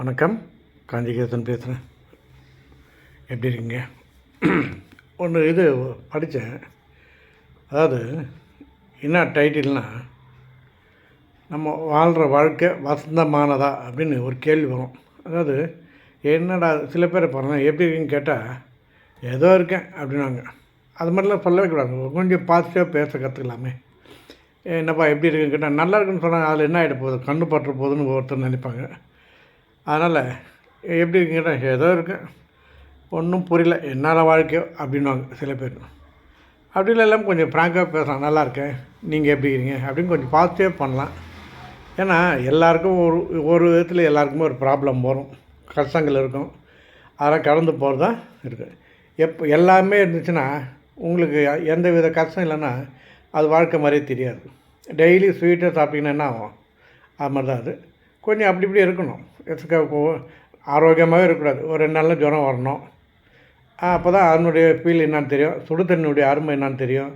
வணக்கம். காஞ்சிகேசன் பேசுகிறேன் எப்படி இருக்கீங்க? ஒன்று இது படித்தேன் அதாவது என்ன டைட்டில்னா நம்ம வாழ்கிற வாழ்க்கை வசந்தமானதா அப்படின்னு ஒரு கேள்வி வரும். அதாவது என்னடா சில பேர் பாருங்கள் எப்படி இருக்குன்னு கேட்டால் ஏதோ இருக்கேன் அப்படின்னாங்க. அது மாதிரிலாம் சொல்லவே கூடாது. கொஞ்சம் பாசிட்டிவாக பேச கற்றுக்கலாமே என்னப்பா எப்படி இருக்குன்னு கேட்டால் நல்லா இருக்குன்னு சொன்னால் அதில் என்ன ஆகிட போகுது? கண்ணு பற்ற போகுதுன்னு ஒருத்தர் நினைப்பாங்க. அதனால் எப்படி இருக்கீங்கன்னா ஏதோ இருக்கேன். ஒன்றும் புரியல. என்னால் வாழ்க்கையோ அப்படின்வாங்க சில பேர். அப்படி இல்லாமல் கொஞ்சம் ஃப்ராங்காக பேசலாம். நல்லா இருக்கேன். நீங்கள் எப்படி இருக்கீங்க? அப்படின்னு கொஞ்சம் பார்த்தே பண்ணலாம். ஏன்னா எல்லாருக்கும் ஒரு ஒரு விதத்தில் எல்லாருக்குமே ஒரு ப்ராப்ளம் வரும். கஷ்டங்கள் இருக்கும். அதெல்லாம் கடந்து போகிறது தான் இருக்குது எப்போ எல்லாமே இருந்துச்சுன்னா உங்களுக்கு எந்த வித கஷ்டம் இல்லைன்னா அது வாழ்க்கை மாதிரியே தெரியாது. டெய்லி ஸ்வீட்டாக சாப்பிட்டிங்கன்னா என்ன ஆகும்? அது மாதிரி தான் அது. கொஞ்சம் அப்படி இப்படி இருக்கணும். எதுக்காக ஆரோக்கியமாகவே இருக்கக்கூடாது. ஒரு ரெண்டு நாளில் ஜுரம் வரணும். அப்போ தான் அதனுடைய ஃபீல் என்னென்னு தெரியும். சுடு தண்ணியுடைய அருமை என்னான்னு தெரியும்.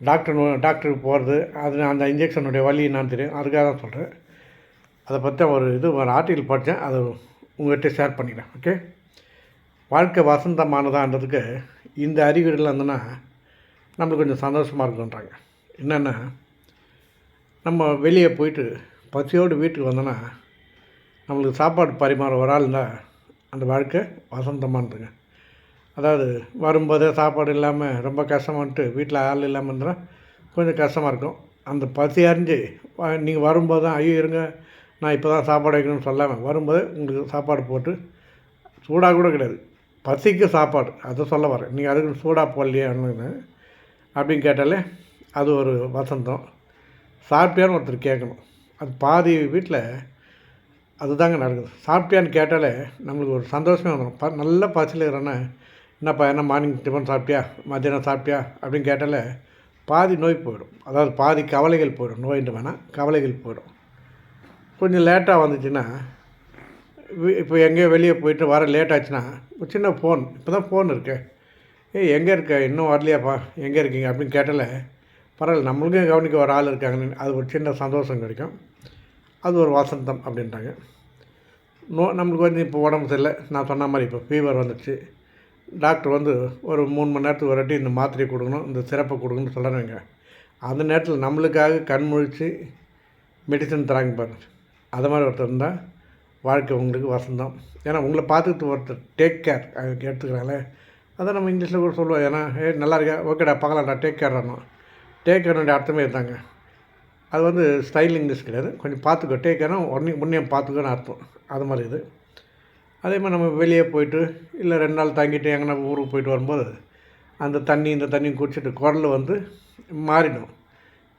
டாக்டர் டாக்டருக்கு போகிறது அது அந்த இன்ஜெக்ஷனுடைய வலி என்னான்னு தெரியும். அதுக்காக தான் சொல்கிறேன் அதை பற்றி ஒரு இது ஒரு ஆர்டிக்கல் படித்தேன் அதை உங்கள்கிட்ட ஷேர் பண்ணிக்கிறேன். ஓகே வாழ்க்கை வசந்தமானதான்றதுக்கு இந்த அறிகுறிகள் இருந்ததுன்னா நம்மளுக்கு கொஞ்சம் சந்தோஷமாக இருக்குன்றாங்க. என்னென்னா நம்ம வெளியே போயிட்டு பசியோடு வீட்டுக்கு வந்தோன்னா நம்மளுக்கு சாப்பாடு பரிமாற ஒரு ஆள் இருந்தால் அந்த வாழ்க்கை வசந்தமானதுங்க. அதாவது வரும்போதே சாப்பாடு இல்லாமல் ரொம்ப கஷ்டமான்ட்டு வீட்டில் ஆள் இல்லாமல் இருந்தால் கொஞ்சம் கஷ்டமாக இருக்கும். அந்த பசி அறிஞ்சு நீங்கள் வரும்போது தான் ஐயோ இருங்க நான் இப்போ தான் சாப்பாடு வைக்கணும்னு சொல்லாமல் வரும்போது உங்களுக்கு சாப்பாடு போட்டு சூடாக கூட கிடையாது. பசிக்கு சாப்பாடு அதை சொல்ல வரேன். நீங்கள் அதுக்கு சூடாக போடலையே அப்படின்னு அப்படின்னு கேட்டாலே அது ஒரு வசந்தம். சாப்பிட்டியான்னு ஒருத்தர் கேட்கணும். அது பாதி வீட்டில் அதுதாங்க நடக்குது. சாப்பிட்டியான்னு கேட்டாலே நம்மளுக்கு ஒரு சந்தோஷமே வந்துடும் ப நல்ல பசியில் என்னப்பா என்ன மார்னிங் டிஃபன் சாப்பிட்டியா? மத்தியானம் சாப்பிட்டியா? அப்படின்னு கேட்டாலே பாதி நோய் போயிடும். அதாவது பாதி கவலைகள் போயிடும். நோயின்னு வேணால் கவலைகள் போயிடும். கொஞ்சம் லேட்டாக வந்துச்சுன்னா இப்போ எங்கேயோ வெளியே போயிட்டு வர லேட் ஆச்சுன்னா ஒரு சின்ன ஃபோன் இப்போ தான் ஃபோன் இருக்கு. ஏய் எங்கே இருக்க? இன்னும் வரலையாப்பா? எங்கே இருக்கீங்க? அப்படின்னு கேட்டாலே பரவாயில்ல நம்மளுக்கும் கவனிக்க ஒரு ஆள் இருக்காங்கன்னு அது ஒரு சின்ன சந்தோஷம் கிடைக்கும். அது ஒரு வாசந்தம் அப்படின்றாங்க. நோ நம்மளுக்கு வந்து இப்போ உடம்பு சரியில்லை. நான் சொன்ன மாதிரி இப்போ ஃபீவர் வந்துடுச்சு டாக்டர் வந்து ஒரு மூணு மணி நேரத்துக்கு ஒரு வாட்டி இந்த மாத்திரையை கொடுக்கணும் இந்த சிறப்பை கொடுக்கணும்னு சொல்கிறாங்க அந்த நேரத்தில் நம்மளுக்காக கண் முழிச்சு மெடிசன் தராங்க பாருங்க. அது மாதிரி ஒருத்தர் இருந்தால் வாழ்க்கை உங்களுக்கு வசந்தம். ஏன்னா உங்களை பார்த்துக்கிட்டு ஒருத்தர் டேக் கேர் எடுத்துக்கிறாங்களே. அதான் நம்ம இங்கிலீஷில் கூட சொல்லுவோம். ஏன்னா ஏ நல்லா இருக்கா. ஓகேடா பார்க்கலாம்டா. டேக் கேர்றானோ டேக் கேர்னுடைய அர்த்தமே இருந்தாங்க அது வந்து ஸ்டைல் இங்கிலீஷ் கிடையாது. கொஞ்சம் பார்த்துக்கோ டேக் உடனே முன்னே பார்த்துக்கோன்னு அர்த்தம். அது மாதிரி இது. அதே மாதிரி நம்ம வெளியே போயிட்டு இல்லை ரெண்டு நாள் தங்கிட்டு எங்கன்னா ஊருக்கு போயிட்டு வரும்போது அந்த தண்ணி இந்த தண்ணி குடிச்சிட்டு குரல் வந்து மாறிடும்.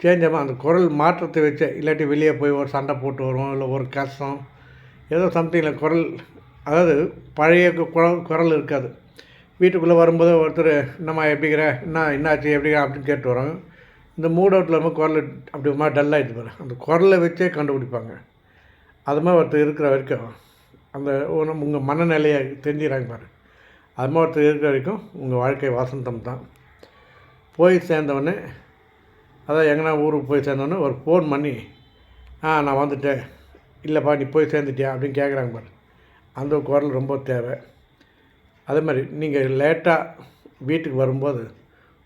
சேஞ்ச் ஆகும் அந்த குரல் மாற்றத்தை வச்சே இல்லாட்டி வெளியே போய் ஒரு சண்டை போட்டு வருவோம் இல்லை ஒரு கஷ்டம் ஏதோ சம்திங்கில் குரல் அதாவது பழைய கு- குரல் குரல் இருக்காது. வீட்டுக்குள்ளே வரும்போது ஒருத்தர் என்னம்மா எப்படிங்கிற என்ன என்னாச்சு எப்படிங்கிற அப்படின்னு கேட்டு வரோம். இந்த மூட் அவுட்டில் நம்ம குரல் அப்படி மாதிரி டல் ஆகிட்டு பாரு. அந்த குரலை வச்சே கண்டுபிடிப்பாங்க. அது மாதிரி ஒருத்தர் இருக்கிற வரைக்கும் அந்த உங்கள் மனநிலையை தெரிஞ்சுக்கிறாங்க பாரு. அது மாதிரி ஒருத்தர் இருக்கிற வரைக்கும் உங்கள் வாழ்க்கை வசந்தம் தான். போய் சேர்ந்தவொடனே அதான் எங்கன்னா ஊருக்கு போய் சேர்ந்தோடனே ஒரு ஃபோன் பண்ணி ஆ நான் வந்துட்டேன். இல்லைப்பா நீ போய் சேர்ந்துட்டியா? அப்படின்னு கேட்குறாங்க பாரு. அந்த குரல் ரொம்ப தேவை. அதே மாதிரி நீங்கள் லேட்டாக வீட்டுக்கு வரும்போது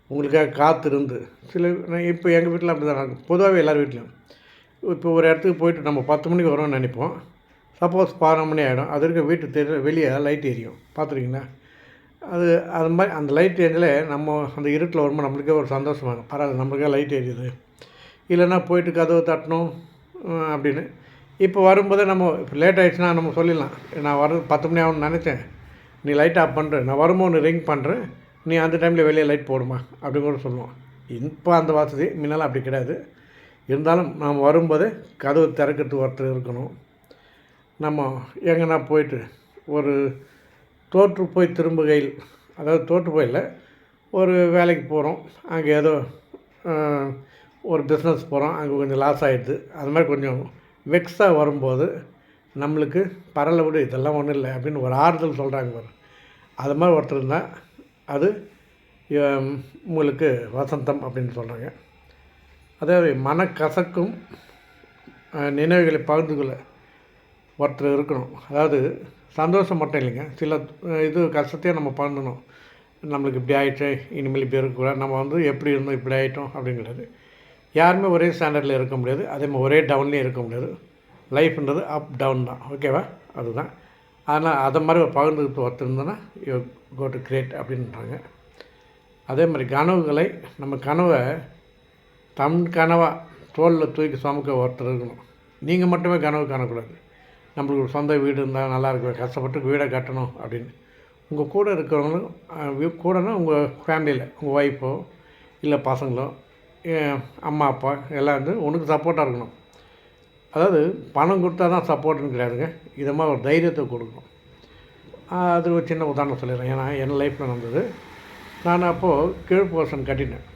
உங்களுக்காக காத்திருந்து. சில இப்போ எங்கள் வீட்டில் அப்படி தான் நடக்கும். பொதுவாகவே எல்லார் வீட்லையும். இப்போ ஒரு இடத்துக்கு போயிட்டு நம்ம பத்து மணிக்கு வரோம்னு நினைப்போம். சப்போஸ் பதினொரு மணி ஆகிடும் அது இருக்க வீட்டு தெரு வெளியே லைட் எரியும். பார்த்துருக்கீங்களா? அது அது மாதிரி அந்த லைட் எரிஞ்சில் நம்ம அந்த இருட்டில் வரும்போது நம்மளுக்கே ஒரு சந்தோஷமாக வரும் பரவாயில்ல நம்மளுக்கே லைட் எரியுது. இல்லைன்னா போயிட்டு கதவை தட்டணும் அப்படின்னு. இப்போ வரும்போதே நம்ம இப்போ லேட் ஆகிடுச்சுன்னா நம்ம சொல்லிடலாம். நான் வர பத்து மணி ஆகும்னு நினச்சேன். நீ லைட் ஆஃப் பண்ணுற நான் வரும்போது ரிங் பண்ணுறேன் நீ அந்த டைமில் வெளியே லைட் போடுமா? அப்படி கூட சொல்லுவோம் இப்போ அந்த வசதி முன்னெல்லாம் அப்படி கிடையாது. இருந்தாலும் நாம் வரும்போது கதவு திறக்கிறதுக்கு ஒருத்தர் இருக்கணும். நம்ம எங்கன்னா போயிட்டு ஒரு தோற்று போய் திரும்புகையில் அதாவது தோற்று போயில ஒரு வேலைக்கு போகிறோம் அங்கே ஏதோ ஒரு பிஸ்னஸ் போகிறோம் அங்கே கொஞ்சம் லாஸ் ஆகிடுது அது மாதிரி கொஞ்சம் வெக்ஸாக வரும்போது நம்மளுக்கு பரவாயில்ல விடு இதெல்லாம் ஒன்றும் இல்லை அப்படின்னு ஒரு ஆறுதல் சொல்கிறாங்க ஒரு அது மாதிரி ஒருத்தர் இருந்தால் அது உங்களுக்கு வசந்தம் அப்படின்னு சொல்கிறாங்க அதாவது மனக்கசக்கும் நினைவுகளை பகிர்ந்து கொள்ள ஒருத்தர் இருக்கணும். அதாவது சந்தோஷம் மட்டும் இல்லைங்க. சில இது கஷ்டத்தையும் நம்ம பண்ணணும். நம்மளுக்கு இப்படி ஆயிடுச்சு இனிமேல் இப்படி இருக்கக்கூடாது. நம்ம வந்து எப்படி இருந்தோம் இப்படி ஆகிட்டோம் அப்படிங்கிறது. யாருமே ஒரே ஸ்டாண்டர்டில் இருக்க முடியாது. அதே மாதிரி ஒரே டவுன்லேயும் இருக்க முடியாது. லைஃப்ன்றது அப் டவுன் தான். ஓகேவா அதுதான். ஆனால் அதை மாதிரி ஒரு பகிர்ந்துக்கிட்டு ஒருத்தர் இருந்தோன்னா யூ கோ டு கிரேட் அப்படின்றாங்க. அதே மாதிரி கனவுகளை நம்ம கனவை தம் கனவாக தோளில் தூக்கி சுமக்க ஒருத்தர் இருக்கணும். நீங்கள் மட்டுமே கனவு காணக்கூடாது. நம்மளுக்கு ஒரு சொந்த வீடு இருந்தால் நல்லா இருக்கும் கஷ்டப்பட்டு வீடை கட்டணும் அப்படின்னு. உங்கள் கூட இருக்கிறவங்களும் கூடனா உங்கள் ஃபேமிலியில் உங்கள் ஒய்ஃபோ இல்லை பசங்களோ அம்மா அப்பா எல்லாம் வந்து உனக்கு சப்போர்ட்டாக இருக்கணும். அதாவது பணம் கொடுத்தா தான் சப்போர்ட்டுன்னு கிடையாதுங்க இதை மாதிரி ஒரு தைரியத்தை கொடுக்கணும். அது ஒரு சின்ன உதாரணம் சொல்லிடுறேன். ஏன்னா என் லைஃப்பில் நடந்தது. நான் அப்போது கீழ் போர்ஷன் கட்டினேன்.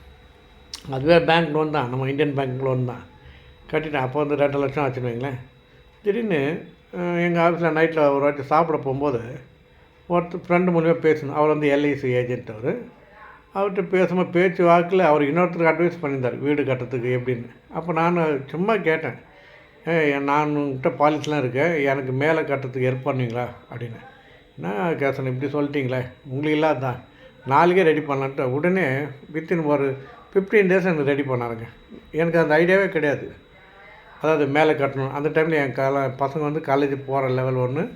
அதுவே பேங்க் லோன் தான். நம்ம இந்தியன் பேங்க் லோன் தான். கட்டிட்டேன் அப்போ வந்து ரெண்டு லட்சம் ஆச்சுன்னு வைங்களேன். திடீர்னு எங்கள் ஆஃபீஸில் நைட்டில் ஒரு வாட்டி சாப்பிட போகும்போது ஒருத்தர் ஃப்ரெண்டு மூலியமாக பேசணும் அவர் வந்து எல்ஐசி ஏஜென்ட் அவர். அவர்கிட்ட பேசும்போது பேச்சு வாக்கில் அவர் இன்னொருத்தருக்கு அட்வைஸ் பண்ணியிருந்தார். வீடு கட்டுறதுக்கு எப்படின்னு. அப்போ நான் சும்மா கேட்டேன். நான் உங்கள்கிட்ட பாலிசிலாம் இருக்கேன் எனக்கு மேலே கட்டுறதுக்கு ஹெல்ப் பண்ணுவீங்களா? அப்படின்னு. என்ன கேசன் இப்படி சொல்லிட்டீங்களே? உங்களுக்கு இல்லாதான் நாளைக்கே ரெடி பண்ணலான்ட்டு உடனே வித்தின் ஒரு ஃபிஃப்டீன் டேஸ் எனக்கு ரெடி பண்ணாருங்க. எனக்கு அந்த ஐடியாவே கிடையாது. அதாவது மேலே கட்டணும். அந்த டைமில் என் கால பசங்க வந்து காலேஜ் போகிற லெவல் ஒன்று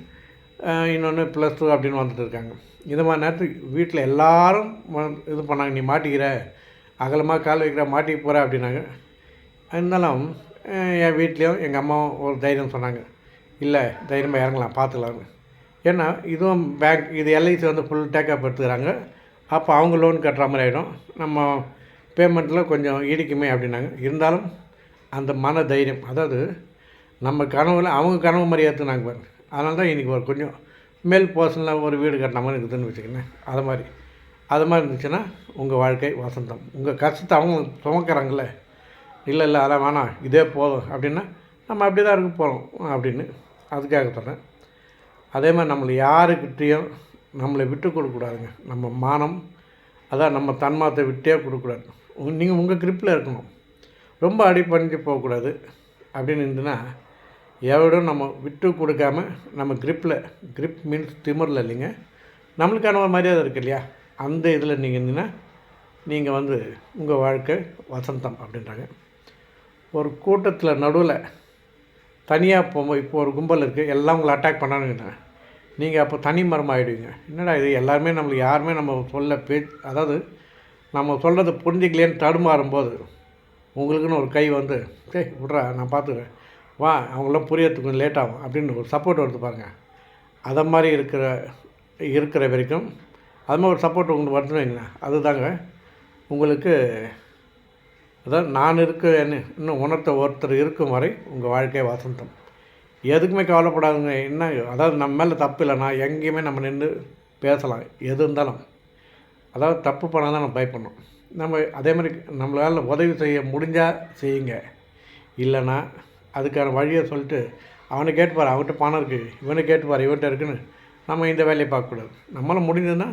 இன்னொன்று ப்ளஸ் டூ அப்படின்னு வந்துட்டு இருக்காங்க. இந்த மாதிரி நேரத்துக்கு வீட்டில் எல்லோரும் இது பண்ணாங்க. நீ மாட்டிக்கிற அகலமாக கால் வைக்கிற மாட்டிக்க போகிற அப்படின்னாங்க. இருந்தாலும் என் வீட்லேயும் எங்கள் அம்மாவும் ஒரு தைரியம் சொன்னாங்க. இல்லை தைரியமாக இறங்கலாம் பார்த்துக்கலாம்னு ஏன்னா இதுவும் பேங்க் இது எல்ஐசி வந்து ஃபுல் டேக்கப் எடுத்துக்கிறாங்க. அப்போ அவங்க லோன் கட்டுற மாதிரி ஆகிடும் நம்ம பேமெண்ட்டில் கொஞ்சம் இடிக்குமே அப்படின்னாங்க. இருந்தாலும் அந்த மன தைரியம் அதாவது நம்ம கனவுல அவங்க கனவு மாதிரி ஏற்றுனாங்க பாருங்க. அதனால தான் இன்றைக்கி ஒரு கொஞ்சம் மேல் போர்ஷனில் ஒரு வீடு கட்டின மாதிரி இருக்குதுன்னு வச்சுக்கோங்க அது மாதிரி அது மாதிரி இருந்துச்சுன்னா உங்கள் வாழ்க்கை வசந்தம். உங்கள் கஷ்டத்தை அவங்க சுமக்கிறாங்களே இல்லை இல்லை அதான் வேணாம். இதே போதும். அப்படின்னா நம்ம அப்படி தான் இருக்க போகிறோம் அப்படின்னு அதுக்காக சொல்கிறேன் அதே மாதிரி நம்மளை யாருக்கிட்டேயும் நம்மளை விட்டு கொடுக்கக்கூடாதுங்க. நம்ம மானம் அதான் நம்ம தன்மாத்தை விட்டே கொடுக்கக்கூடாது. நீங்கள் உங்கள் கிரிப்பில் இருக்கணும். ரொம்ப அடி பண்ணிட்டு போகக்கூடாது. அப்படின்னு இருந்துன்னா எவ்வளோ நம்ம விட்டு கொடுக்காம நம்ம கிரிப்பில் கிரிப் மீன்ஸ் திமிரில் இல்லைங்க. நம்மளுக்கான ஒரு மரியாதை இருக்கு இல்லையா? அந்த இதில் நீங்கள் இருந்தீங்கன்னா நீங்கள் வந்து உங்கள் வாழ்க்கை வசந்தம் அப்படின்றாங்க. ஒரு கூட்டத்தில் நடுவில் தனியாக போகும்போது இப்போ ஒரு கும்பல் இருக்குது எல்லாம் உங்களை அட்டாக் பண்ணானுங்க நீங்கள் அப்போ தனி மரம் ஆகிடுவீங்க என்னடா இது எல்லாருமே நம்மளுக்கு யாருமே நம்ம சொல்ல பே அதாவது நம்ம சொல்கிறது புரிஞ்சிக்கலேன்னு தடுமாறும்போது உங்களுக்குன்னு ஒரு கை வந்து சே விட்றா நான் பார்த்துக்கிறேன் வா அவங்களாம் புரியறதுக்கு கொஞ்சம் லேட் ஆகும். அப்படின்னு ஒரு சப்போர்ட் வருது பாருங்க. அதை மாதிரி இருக்கிற இருக்கிற வரைக்கும் அது மாதிரி ஒரு சப்போர்ட் உங்களுக்கு வருதுன்னு வைங்களேன். அதுதாங்க உங்களுக்கு அதான் நான் இருக்க என்ன இன்னும் உணர்த்த ஒருத்தர் இருக்கும் வரை உங்கள் வாழ்க்கை வசந்தம். எதுக்குமே கவலைப்படாதுங்க. என்ன அதாவது நம்ம மேலே தப்பு இல்லைனா எங்கேயுமே நம்ம நின்று பேசலாம். எது இருந்தாலும். அதாவது தப்பு பண்ணால் தான் நம்ம பயப்படணும். நம்ம அதே மாதிரி நம்மளால் உதவி செய்ய முடிஞ்சால் செய்யுங்க. இல்லைன்னா அதுக்கான வழியை சொல்லிட்டு அவனை கேட்டுப்பார். அவன்கிட்ட பணம் இருக்குது இவனை கேட்டுப்பார். இவன்கிட்ட இருக்குன்னு நம்ம இந்த வேலையை பார்க்கக்கூடாது. நம்மளால் முடிஞ்சதுன்னா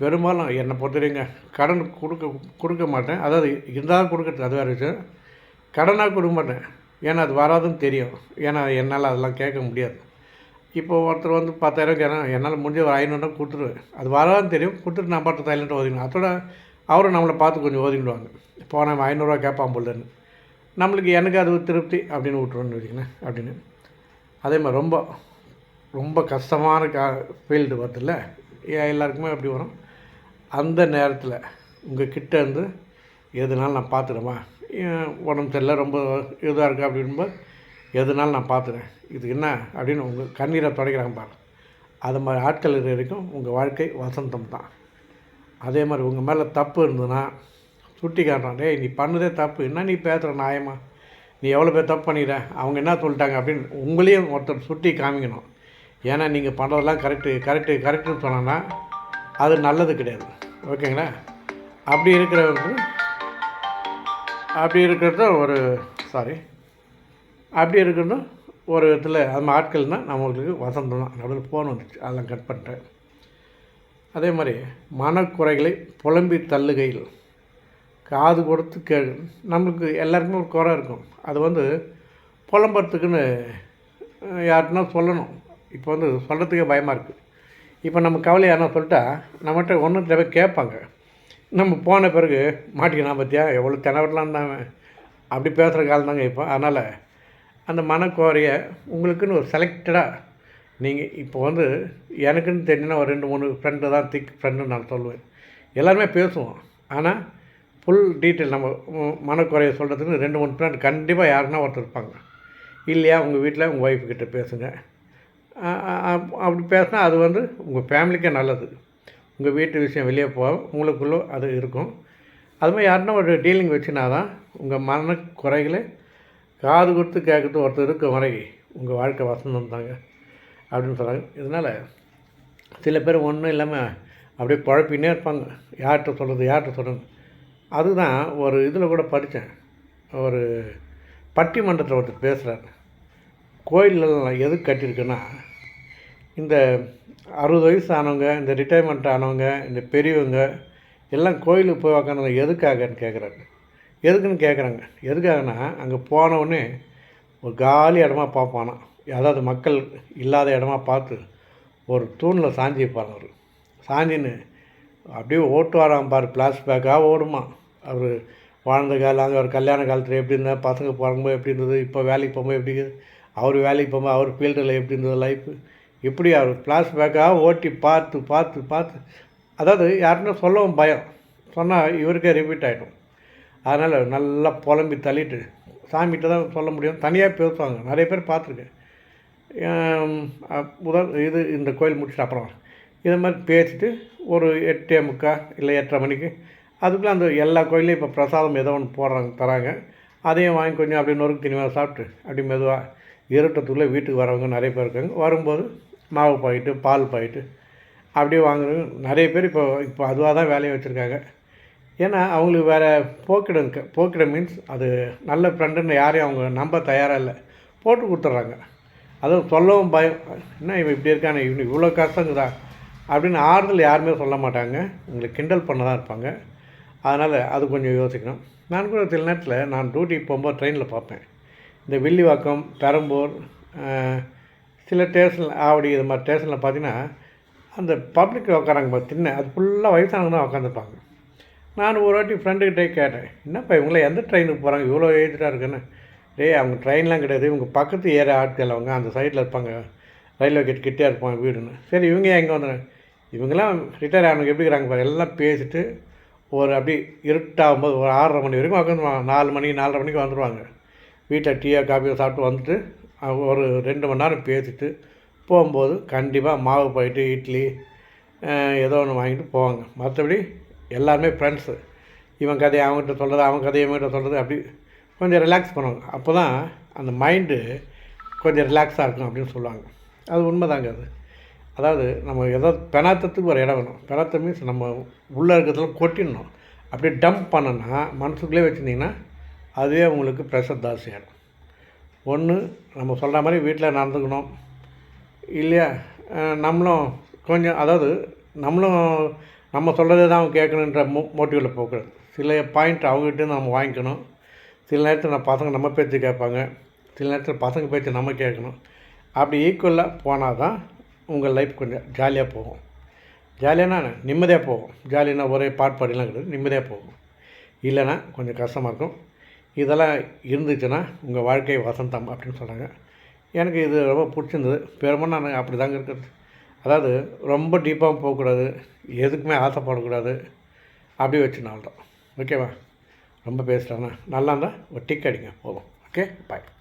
பெரும்பாலும் என்னை பொறுத்தவரைங்க கடன் கொடுக்க கொடுக்க மாட்டேன். அதாவது இருந்தாலும் கொடுக்கறது அது வேறு விஷயம். கடனாக கொடுக்க மாட்டேன். ஏன்னா அது வராதுன்னு தெரியும். ஏன்னா என்னால் அதெல்லாம் கேட்க முடியாது. இப்போ ஒருத்தர் வந்து பத்தாயிரம் கேட்கறேன் என்னால் முடிஞ்ச ஒரு ஐநூறுனா கொடுத்துருவேன். அது வராதுன்னு தெரியும். கொடுத்துட்டு நான் பார்த்து தைலண்ட்டு ஓதிக்கணும். அதோட அவரும் நம்மளை பார்த்து கொஞ்சம் ஓதிக்கிடுவாங்க. இப்போ நம்ம ஐநூறுரூவா கேட்பான் போலன்னு நம்மளுக்கு எனக்கு அது திருப்தி அப்படின்னு விட்டுருவோன்னு வச்சுக்கோங்க அப்படின்னு. அதே மாதிரி ரொம்ப ரொம்ப கஷ்டமான கா ஃபீல்டு வருதுல்ல ஏன் எல்லாருக்குமே அப்படி வரும். அந்த நேரத்தில் உங்கள் கிட்ட இருந்து எதுனாலும் நான் பார்த்துடுமா உடம்பு சரியில்லை ரொம்ப இதாக இருக்குது அப்படின்போது எதுனாலும் நான் பார்த்துறேன் இது என்ன அப்படின்னு உங்கள் கண்ணீரை துடைக்கிறாங்க பாரு அது மாதிரி ஆட்கள் இது வரைக்கும் உங்கள் வாழ்க்கை வசந்தம் தான். அதே மாதிரி உங்கள் மேலே தப்பு இருந்ததுன்னா சுட்டி காட்டுறான் டேய் நீ பண்ணதே தப்பு. என்ன நீ பேசுகிற நியாயமா நீ எவ்வளோ பேர் தப்பு பண்ணிக்கிற அவங்க என்ன சொல்லிட்டாங்க? அப்படின்னு உங்களையும் ஒருத்தர் சுட்டி காமிக்கணும். ஏன்னா நீங்கள் பண்ணுறதெல்லாம் கரெக்டு கரெக்டு கரெக்டுன்னு சொன்னோன்னா அது நல்லது கிடையாது. ஓகேங்களா? அப்படி இருக்கிறவங்க அப்படி இருக்கிறது ஒரு சாரி அப்படி இருக்கிறதும் ஒரு விதத்தில் அந்த ஆட்கள்னால் நம்மளுக்கு வசந்தம் தான். நடுவில் ஃபோன் வந்துச்சு. அதெல்லாம் கட் பண்ணிட்டேன். அதே மாதிரி மனக்குறைகளை புலம்பி தள்ளுகையில் காது கொடுத்து கே நம்மளுக்கு எல்லாருக்குமே ஒரு குறை இருக்கும். அது வந்து புலம்புறதுக்குன்னு யார்கிட்டனா சொல்லணும். இப்போ வந்து சொல்கிறதுக்கே பயமாக இருக்குது இப்போ நம்ம கவலை யாருன்னா சொல்லிட்டா நம்மகிட்ட ஒன்றும் தேவை கேட்பாங்க. நம்ம போன பிறகு மாட்டிக்கலாம் பார்த்தியா எவ்வளோ தினவரலாம் இருந்தாங்க அப்படி பேசுகிற காலம் தாங்க இப்போ. அதனால் அந்த மனக்குறைய உங்களுக்குன்னு ஒரு செலக்டடாக நீங்கள் இப்போ வந்து எனக்குன்னு தெரிஞ்சுன்னா ஒரு ரெண்டு மூணு ஃப்ரெண்டு தான் திக் ஃப்ரெண்டுன்னு நான் சொல்லுவேன். எல்லாருமே பேசுவோம். ஆனால் ஃபுல் டீட்டெயில் நம்ம மனக்குறையை மனக்குறைய சொல்கிறதுக்கு ரெண்டு மூணு ஃப்ரெண்ட் கண்டிப்பாக யாருன்னா ஒருத்தர் இருப்பாங்க. இல்லையா? உங்கள் வீட்டில் உங்கள் ஒய்ஃப் கிட்டே பேசுங்க. அப்படி பேசினா அது வந்து உங்கள் ஃபேமிலிக்கே நல்லது. உங்கள் வீட்டு விஷயம் வெளியே போக உங்களுக்குள்ளே அது இருக்கும். அது மாதிரி யாருன்னா ஒரு டீலிங் வச்சுனா தான் உங்கள் மன குறைகளை காது கொடுத்து கேட்குறது ஒருத்தர் இருக்க வரை உங்கள் வாழ்க்கை வசந்தம் தாங்க அப்படின்னு சொல்கிறாங்க இதனால் சில பேர் ஒன்றும் இல்லாமல் அப்படியே குழப்பினே இருப்பாங்க. யார்கிட்ட சொல்கிறது யார்கிட்ட சொல்கிறது அதுதான் ஒரு இதில் கூட படித்தேன் ஒரு பட்டிமன்றத்தில் ஒருத்தர் பேசுகிறார் கோயிலெல்லாம் எதுக்கு கட்டியிருக்குன்னா இந்த அறுபது வயசு ஆனவங்க இந்த ரிட்டையர்மெண்ட் ஆனவங்க இந்த பெரியவங்க எல்லாம் கோயிலுக்கு போய் உக்காந்து எதுக்காகன்னு கேட்குறாங்க. எதுக்குன்னு கேட்குறாங்க. எதுக்காகனா அங்கே போனவுடனே ஒரு காலி இடமா பார்ப்பானா அதாவது மக்கள் இல்லாத இடமா பார்த்து ஒரு தூணில் சாஞ்சிப்பார் அவர். சாஞ்சின்னு அப்படியே ஓட்டு வரான் பாரு ஃப்ளாஷ்பேக்காக ஓடுமா. அவர் வாழ்ந்த காலம் அங்கே ஒரு கல்யாண காலத்தில் எப்படி இருந்தால் பசங்க பிறக்கும்போது எப்படி இருந்தது இப்போ வேலைக்கு போகும்போது எப்படி இருக்குது அவர் வேலைக்கு போகும்போது அவர் ஃபீல்டில் எப்படி இருந்தது லைஃப் இப்படி அவர் ஃப்ளாஷ்பேக்காக ஓட்டி பார்த்து பார்த்து பார்த்து. அதாவது யாருன்னா சொல்லவும் பயம். சொன்னால் இவருக்கே ரிப்பீட் ஆகிடும் அதனால் நல்லா புலம்பி தள்ளிட்டு சாமிகிட்ட தான் சொல்ல முடியும். தனியாக பேசுவாங்க. நிறைய பேர் பார்த்துருக்கேன். முதல் இது இந்த கோயில் முடிச்சுட்டு அப்புறம். இதை மாதிரி பேசிட்டு ஒரு எட்டே முக்கா இல்லை எட்டரை மணிக்கு அதுக்குள்ளே அந்த எல்லா கோயிலையும் இப்போ பிரசாதம் ஏதோ ஒன்று போடுறாங்க தராங்க. அதையும் வாங்கி கொஞ்சம் அப்படியே நொறுக்கு தினிவாக சாப்பிட்டு அப்படி மெதுவாக இருட்டத்துக்குள்ளே வீட்டுக்கு வரவங்க நிறைய பேர் இருக்காங்க. வரும்போது மாவு பாக்கெட்டு பால் பாக்கெட்டு அப்படியே வாங்குறவங்க நிறைய பேர் இப்போ இப்போ அதுவாக தான் வேலையை வச்சுருக்காங்க. ஏன்னா அவங்களுக்கு வேறு போக்கிடம் போக்கிடம் மீன்ஸ் அது நல்ல ஃப்ரெண்டுன்னு யாரையும் அவங்க நம்ப தயாராக இல்லை. போட்டு கொடுத்துட்றாங்க. அதுவும் சொல்லவும் பயம். என்ன இவன் இப்படி இருக்கானே? இவனுக்கு இவ்வளோ கஷ்டங்குதா? அப்படின்னு ஆறுதல் யாருமே சொல்ல மாட்டாங்க. உங்களை கிண்டல் பண்ண தான் இருப்பாங்க. அதனால் அது கொஞ்சம் யோசிக்கணும். நான் கூட சில நேரத்தில் நான் டூட்டிக்கு போகும்போது ட்ரெயினில் பார்ப்பேன். இந்த வில்லிவாக்கம் பெரம்பூர் சில ஸ்டேஷனில் ஆவடி இது மாதிரி ஸ்டேஷனில் பார்த்தீங்கன்னா அந்த பப்ளிக் உட்காராங்க பாரு, திண்ணை. அது ஃபுல்லாக வயசானவங்க தான் உட்காந்துருப்பாங்க நான் ஒரு வாட்டி ஃப்ரெண்டுக்கிட்டே கேட்டேன் என்னப்பா இவங்களாம் எந்த ட்ரெயினுக்கு போகிறாங்க இவ்வளோ ஏஜ்டாக இருக்குன்னு. டேய் அவங்க ட்ரெயின்லாம் கிடையாது. இவங்க பக்கத்து ஏற ஆட்கள் அவங்க அந்த சைடில் இருப்பாங்க. ரயில்வே கேட் கிட்டே இருப்பாங்க வீடுன்னு. சரி இவங்க ஏன் எங்கே வந்துடுறாங்க? இவங்கெல்லாம் ரிட்டையர் ஆனவங்க எப்படி இருக்கிறாங்க பாரு? எல்லாம் பேசிட்டு ஒரு அப்படி இருட்டாகும்போது ஒரு ஆறரை மணி வரைக்கும் உட்காந்துருவாங்க நாலு மணிக்கு நாலரை மணிக்கு வந்துடுவாங்க வீட்டில் டீயோ காஃபியோ சாப்பிட்டு வந்துட்டு ஒரு ரெண்டு மணி நேரம் பேசிட்டு போகும்போது கண்டிப்பாக மாவு போயிட்டு இட்லி ஏதோ ஒன்று வாங்கிட்டு போவாங்க. மற்றபடி எல்லாருமே ஃப்ரெண்ட்ஸு இவன் கதையை அவங்ககிட்ட சொல்கிறது அவன் கதையை இவங்ககிட்ட சொல்கிறது அப்படி கொஞ்சம் ரிலாக்ஸ் பண்ணுவாங்க. அப்போ தான் அந்த மைண்டு கொஞ்சம் ரிலாக்ஸாக இருக்கும் அப்படின்னு சொல்லுவாங்க. அது உண்மைதாங்க அது. அதாவது நம்ம ஏதோ பெனாத்தத்துக்கு ஒரு இடம் வேணும். பெனாத்த மீன்ஸ் நம்ம உள்ளே இருக்கிறதுல கொட்டிடணும். அப்படியே டம்ப் பண்ணனா மனசுக்குள்ளே வச்சுருந்தீங்கன்னா அதுவே உங்களுக்கு ப்ரெஷர் ஜாஸ்தியாகிடும் ஒன்று நம்ம சொல்கிற மாதிரி வீட்டில் நடந்துக்கணும். இல்லையா? நம்மளும் கொஞ்சம் அதாவது நம்மளும் நம்ம சொல்கிறதே தான் அவங்க கேட்கணுன்ற மோ மோட்டிவில் போக்குறது. சில பாயிண்ட் அவங்ககிட்ட நம்ம வாங்கிக்கணும். சில நேரத்தில் நம்ம பசங்க நம்ம பேச்சு கேட்பாங்க. சில நேரத்தில் பசங்க பேச்சு நம்ம கேட்கணும். அப்படி ஈக்குவலாக போனால் தான் உங்கள் லைஃப் கொஞ்சம் ஜாலியாக போகும். ஜாலியானா நிம்மதியாக போகும். ஜாலினா ஒரே பாட் பாடிலாம் கிடையாது. நிம்மதியாக போகும். இல்லைன்னா கொஞ்சம் கஷ்டமாக இருக்கும். இதெல்லாம் இருந்துச்சுன்னா உங்கள் வாழ்க்கை வசந்தம் அப்படின்னு சொல்கிறாங்க எனக்கு இது ரொம்ப பிடிச்சிருந்தது. பெரும்பாலும் நான் அப்படி தாங்க இருக்கிறது. அதாவது ரொம்ப டீப்பாகவும் போகக்கூடாது. எதுக்குமே ஆசைப்படக்கூடாது. அப்படி வச்சு நாள் தான் ஓகேவா ரொம்ப பேசுகிறேன்னா நல்லா இருந்தால் ஒரு டிக் அடிங்க. போதும். Okay bye